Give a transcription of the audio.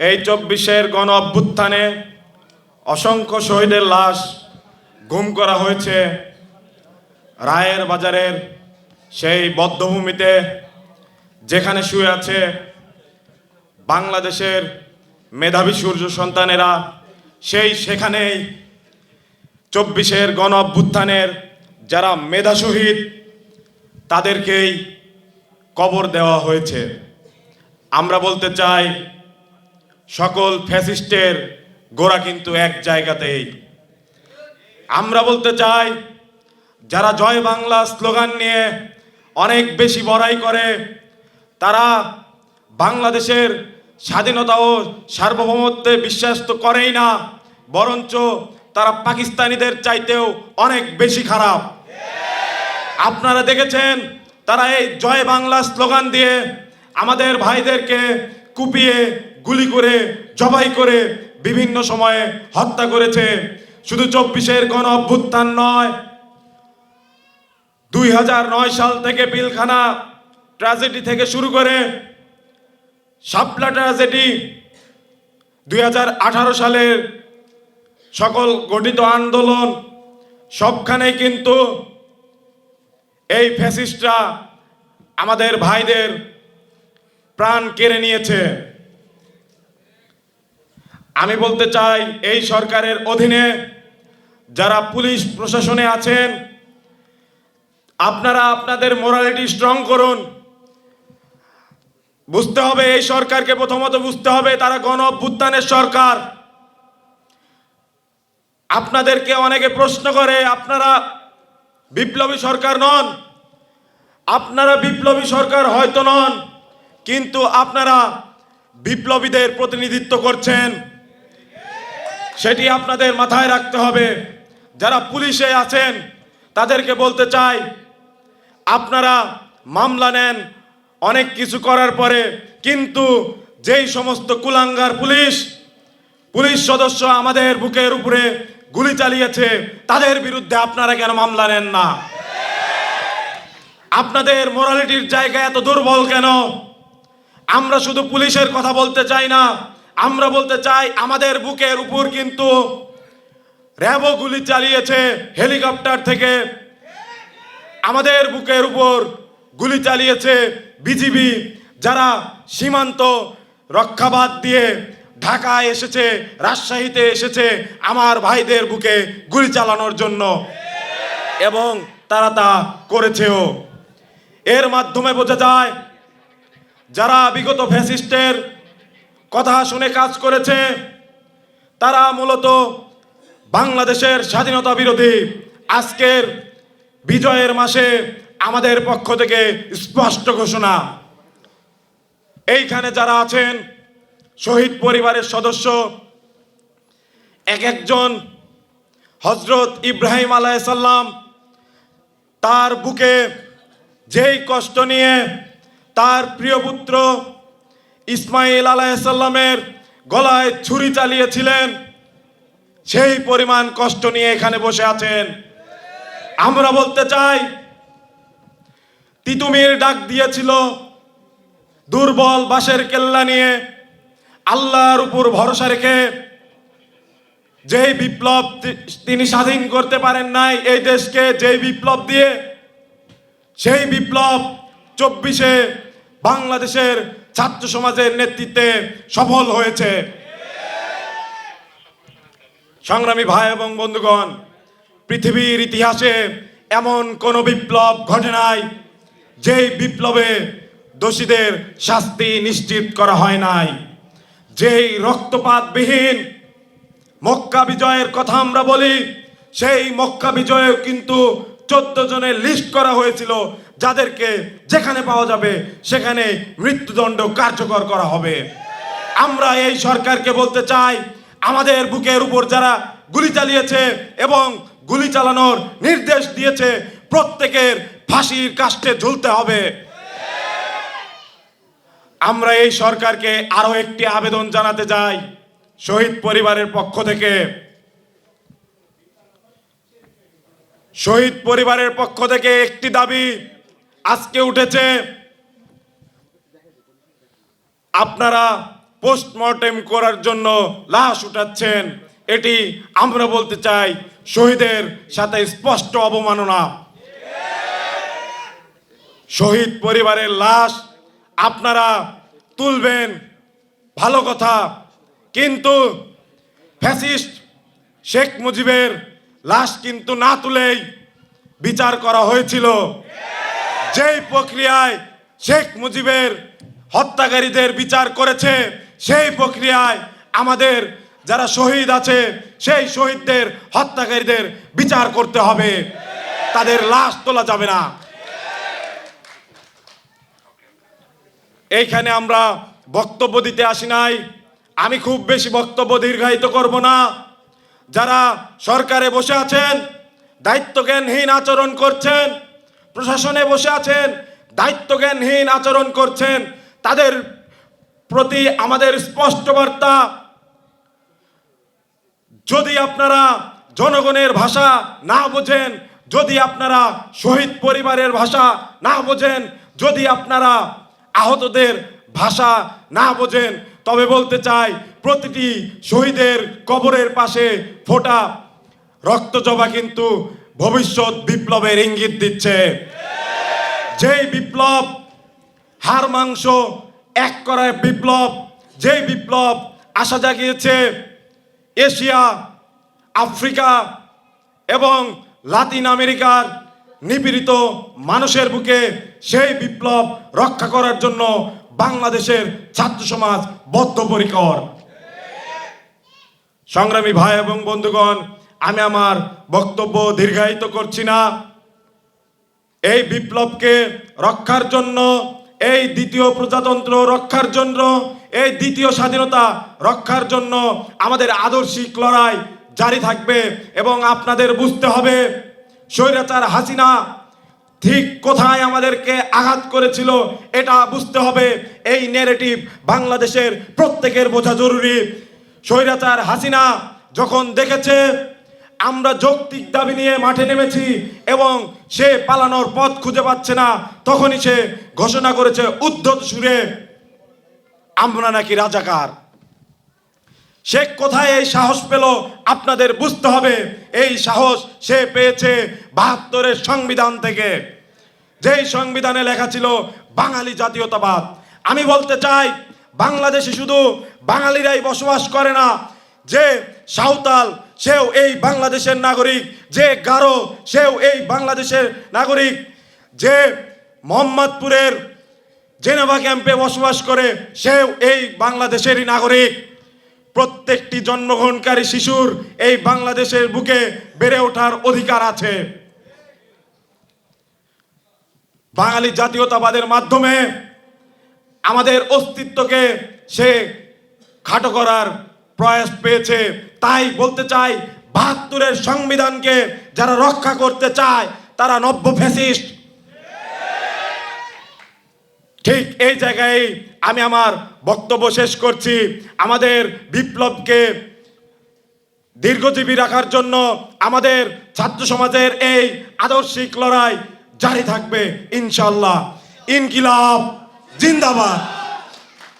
এই চব্বিশের গণ অভ্যুত্থানে অসংখ্য শহীদের লাশ গুম করা হয়েছে। রায়ের বাজারের সেই বদ্ধভূমিতে যেখানে শুয়ে আছে বাংলাদেশের মেধাবী সূর্য সন্তানেরা, সেই সেখানেই চব্বিশের গণ অভ্যুত্থানের যারা মেধা শহীদ, তাদেরকেই কবর দেওয়া হয়েছে। আমরা বলতে চাই সকল ফ্যাসিস্টের গোড়া কিন্তু এক জায়গাতেই। আমরা বলতে চাই, যারা জয় বাংলা স্লোগান নিয়ে অনেক বেশি বড়াই করে, তারা বাংলাদেশের স্বাধীনতা ও সার্বভৌমত্বে বিশ্বাস তো করেই না, বরঞ্চ তারা পাকিস্তানিদের চাইতেও অনেক বেশি খারাপ। আপনারা দেখেছেন, তারা এই জয় বাংলা স্লোগান দিয়ে আমাদের ভাইদেরকে কুপিয়ে গুলি করে, জবাই করে বিভিন্ন সময়ে হত্যা করেছে। শুধু চব্বিশের গণ অভ্যুত্থান নয়, দুই সাল থেকে পিলখানা ট্র্যাজেডি থেকে শুরু করে শাপলা ট্র্যাজেডি দুই হাজার আঠারো সালের সকল গঠিত আন্দোলন সবখানেই কিন্তু এই ফ্যাসিস্টরা আমাদের ভাইদের প্রাণ কেড়ে নিয়েছে। আমি বলতে চাই, এই সরকারের অধীনে যারা পুলিশ প্রশাসনে আছেন, আপনারা আপনাদের মোরালিটি স্ট্রং করুন। বুঝতে হবে, এই সরকারকে প্রথমত বুঝতে হবে, তারা গণ অভ্যুত্থানের সরকার। আপনাদেরকে অনেকে প্রশ্ন করে, আপনারা বিপ্লবী সরকার নন। আপনারা বিপ্লবী সরকার হয়তো নন, কিন্তু আপনারা বিপ্লবীদের প্রতিনিধিত্ব করছেন। সেটি আপনাদের মাথায় রাখতে হবে। যারা পুলিশে আছেন, তাদেরকে বলতে চাই, আপনারা মামলা নেন, অনেক কিছু করার পরে। কিন্তু যেই সমস্ত কুলাঙ্গার পুলিশ পুলিশ সদস্য আমাদের বুকের উপরে গুলি চালিয়েছে, তাদের বিরুদ্ধে আপনারা কেন মামলা নেন না? আপনাদের মোরালিটির জায়গা এত দুর্বল কেন? আমরা শুধু পুলিশের কথা বলতে চাই না আমরা বলতে চাই, আমাদের বুকের উপর কিন্তু র্যাবো গুলি চালিয়েছে হেলিকপ্টার থেকে। আমাদের বুকের উপর গুলি চালিয়েছে বিজিবি, যারা সীমান্ত রক্ষাবাদ দিয়ে ঢাকায় এসেছে, রাজশাহীতে এসেছে আমার ভাইদের বুকে গুলি চালানোর জন্য। এবং তারা তা করেছেও। এর মাধ্যমে বোঝা যায়, যারা বিগত ফ্যাসিস্টের কথা শুনে কাজ করেছে। তারা মূলত বাংলাদেশের স্বাধীনতা বিরোধী আজকের বিজয়ের মাসে আমাদের পক্ষ থেকে স্পষ্ট ঘোষণা। এইখানে যারা আছেন, শহীদ পরিবারের সদস্য, এক একজন হজরত ইব্রাহিম আলাইসাল্লাম তার বুকে যেই কষ্ট নিয়ে তার প্রিয় পুত্র ইসমাইল আলাইসাল্লামের গলায় ছুরি চালিয়েছিলেন। সেই পরিমাণ কষ্ট নিয়ে এখানে বসে আছেন। আমরা বলতে চাই, তিতুমির ডাক দিয়েছিল, দুর্বল বাঁশের কেল্লা নিয়ে আল্লাহর উপর ভরসা রেখে, যেই বিপ্লব তিনি স্বাধীন করতে পারেন নাই এই দেশকে, যেই বিপ্লব দিয়ে, সেই বিপ্লব চব্বিশে বাংলাদেশের ছাত্র সমাজের নেতৃত্বে সফল হয়েছে। সংগ্রামী ভাই এবং বন্ধুগণ, পৃথিবীর ইতিহাসে এমন কোন বিপ্লব ঘটে নাই, যেই বিপ্লবে দোষীদের শাস্তি নিশ্চিত করা হয় নাই। যেই রক্তপাতবিহীন মক্কা বিজয়ের কথা আমরা বলি, সেই মক্কা বিজয়ে কিন্তু চোদ্দ জনের লিস্ট করা হয়েছিল, যাদেরকে যেখানে পাওয়া যাবে, সেখানে মৃত্যুদণ্ড কার্যকর করা হবে। আমরা এই সরকারকে বলতে চাই, আমাদের বুকের উপর যারা গুলি চালিয়েছে এবং গুলি চালানোর নির্দেশ দিয়েছে, প্রত্যেকের ফাঁসির কাষ্টে ঝুলতে হবে। আমরা এই সরকারকে আরও একটি আবেদন জানাতে চাই, শহীদ পরিবারের পক্ষ থেকে। শহীদ পরিবারের পক্ষ থেকে একটি দাবি আজকে উঠেছে। আপনারা পোস্টমর্টেম করার জন্য লাশ উঠাচ্ছেন, এটি আমরা বলতে চাই শহীদের সাথে স্পষ্ট অবমাননা। শহীদ পরিবারের লাশ আপনারা তুলবেন, ভালো কথা। কিন্তু ফ্যাসিস্ট শেখ মুজিবের লাশ কিন্তু না তুলেই বিচার করা হয়েছিল। যেই প্রক্রিয়ায় শেখ মুজিবের হত্যাকারীদের বিচার করেছে, সেই প্রক্রিয়ায় আমাদের যারা শহীদ আছে, সেই শহীদদের হত্যাকারীদের বিচার করতে হবে। তাদের লাশ তোলা যাবে না। এইখানে আমরা বক্তব্য দিতে আসি নাই। আমি খুব বেশি বক্তব্য দীর্ঘায়িত করব না। যারা সরকারে বসে আছেন, দায়িত্বজ্ঞানহীন আচরণ করছেন, প্রশাসনে বসে আছেন, দায়িত্বজ্ঞানহীন আচরণ করছেন, তাদের প্রতি আমাদের স্পষ্ট বার্তা, যদি আপনারা জনগণের ভাষা না বোঝেন, যদি আপনারা শহীদ পরিবারের ভাষা না বোঝেন, যদি আপনারা আহতদের ভাষা না বোঝেন তবে বলতে চাই, প্রতিটি শহীদের কবরের পাশে ফোটা রক্ত জবা কিন্তু ভবিষ্যৎ বিপ্লবের ইঙ্গিত দিচ্ছে। যেই বিপ্লব হাড় মাংস এক করায় বিপ্লব, যেই বিপ্লব আশা জাগিয়েছে এশিয়া, আফ্রিকা এবং লাতিন আমেরিকার নিপীড়িত মানুষের বুকে, সেই বিপ্লব রক্ষা করার জন্য বাংলাদেশের ছাত্র সমাজ বদ্ধপরিকর। সংগ্রামী ভাই এবং বন্ধুগণ, আমি আমার বক্তব্য দীর্ঘায়িত করছি না। এই বিপ্লবকে রক্ষার জন্য, এই দ্বিতীয় প্রজাতন্ত্র রক্ষার জন্য, এই দ্বিতীয় স্বাধীনতা রক্ষার জন্য আমাদের আদর্শিক লড়াই জারি থাকবে এবং আপনাদের বুঝতে হবে, স্বৈরাচার হাসিনা ঠিক কোথায় আমাদেরকে আঘাত করেছিল, এটা বুঝতে হবে। এই নেরেটিভ বাংলাদেশের প্রত্যেকের বোঝা জরুরি। স্বৈরাচার হাসিনা যখন দেখেছে, আমরা যৌক্তিক দাবি নিয়ে মাঠে নেমেছি এবং সে পালানোর পথ খুঁজে পাচ্ছে না, তখনই সে ঘোষণা করেছে, উদ্ধত সুরে, আমরা নাকি রাজাকার। সে কোথায় এই সাহস পেল? আপনাদের বুঝতে হবে, এই সাহস সে পেয়েছে বাহাত্তরের সংবিধান থেকে। যেই সংবিধানে লেখা ছিল বাঙালি জাতীয়তাবাদ। আমি বলতে চাই, বাংলাদেশে শুধু বাঙালিরাই বসবাস করে না, যে সাঁওতাল, সেও এই বাংলাদেশের নাগরিক, যে গারো, সেও এই বাংলাদেশের নাগরিক। যে মোহাম্মদপুরের জেনেভা ক্যাম্পে বসবাস করে, সেও এই বাংলাদেশেরই নাগরিক। প্রত্যেকটি জন্মগ্রহণকারী শিশুর এই বাংলাদেশের বুকে বেড়ে ওঠার অধিকার আছে। বাঙালি জাতীয়তাবাদের মাধ্যমে আমাদের অস্তিত্বকে সে খাটো করার প্রয়াস পেয়েছে। তাই বলতে চাই, বাহাত্তরের সংবিধানকে যারা রক্ষা করতে চায়, তারা নব্য ফ্যাসিস্ট ঠিক এই জায়গায় আমি আমার বক্তব্য শেষ করছি। আমাদের বিপ্লবকে দীর্ঘজীবী রাখার জন্য আমাদের ছাত্র সমাজের এই আদর্শিক লড়াই জারি থাকবে ইনশাল্লাহ ইনকিলাব, জিন্দাবাদ।